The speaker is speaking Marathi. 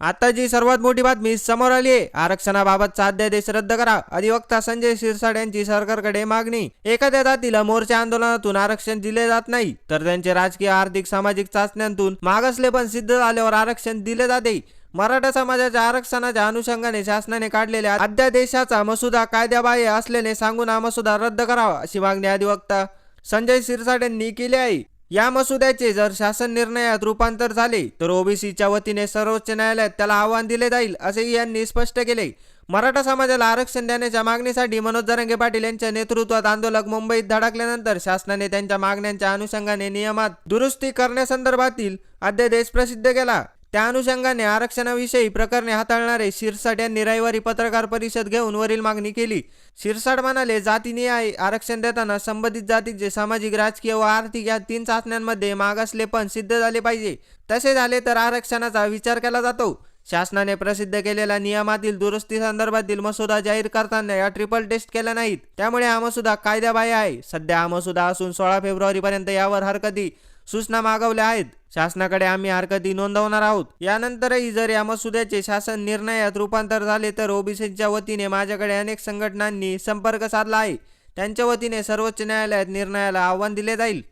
आता जी सर्वात मोठी बातमी समोर आली आहे. आरक्षणाबाबतचा अध्यादेश रद्द करा. अधिवक्ता संजय शिरसाट यांची सरकारकडे मागणी. एखाद्या जातीला मोर्चा आंदोलनातून आरक्षण दिले जात नाही तर त्यांचे राजकीय आर्थिक सामाजिक चाचण्यांतून मागासले पण सिद्ध झाल्यावर आरक्षण दिले जाते. मराठा समाजाच्या आरक्षणाच्या अनुषंगाने शासनाने काढलेल्या अध्यादेशाचा मसुदा कायद्याबाह्य असल्याने सांगून हा मसुदा रद्द करावा अशी मागणी अधिवक्ता संजय शिरसाट यांनी केली आहे. या मसुद्याचे जर शासन निर्णयात रूपांतर झाले तर ओबीसीच्या वतीने सर्वोच्च न्यायालयात त्याला आव्हान दिले जाईल असेही यांनी स्पष्ट केले. मराठा समाजाला आरक्षण देण्याच्या मागणीसाठी मनोज जरंगे पाटील यांच्या नेतृत्वात आंदोलक मुंबईत धडकल्यानंतर शासनाने त्यांच्या मागण्यांच्या अनुषंगाने नियमात दुरुस्ती करण्यासंदर्भातील अध्यादेश प्रसिद्ध केला. त्या अनुषंगाने आरक्षणाविषयी प्रकरणे हाताळणारे शिरसाट यांनी रविवारी पत्रकार परिषद घेऊन वरील मागणी केली. शिरसाट म्हणाले जातीनिहाय आरक्षण देताना संबंधित जातीचे सामाजिक राजकीय व आर्थिक या तीन चाचण्यांमध्ये मागासले पण सिद्ध झाले पाहिजे. तसे झाले तर आरक्षणाचा विचार केला जातो. शासनाने प्रसिद्ध केलेल्या नियमातील दुरुस्ती संदर्भातील मसुदा जाहीर करताना या ट्रिपल टेस्ट केल्या नाहीत. त्यामुळे हा मसुदा कायद्याबाह्य आहे. सध्या हा मसुदा असून सोळा फेब्रुवारीपर्यंत यावर हरकती सूचना मागवल्या आहेत. शासनाकडे आम्ही हरकती नोंदवणार आहोत. यानंतरही जर या मसुद्याचे शासन निर्णयात रूपांतर झाले तर ओबीसीच्या वतीने माझ्याकडे अनेक संघटनांनी संपर्क साधला आहे. त्यांच्या वतीने सर्वोच्च न्यायालयात निर्णयाला आव्हान दिले जाईल.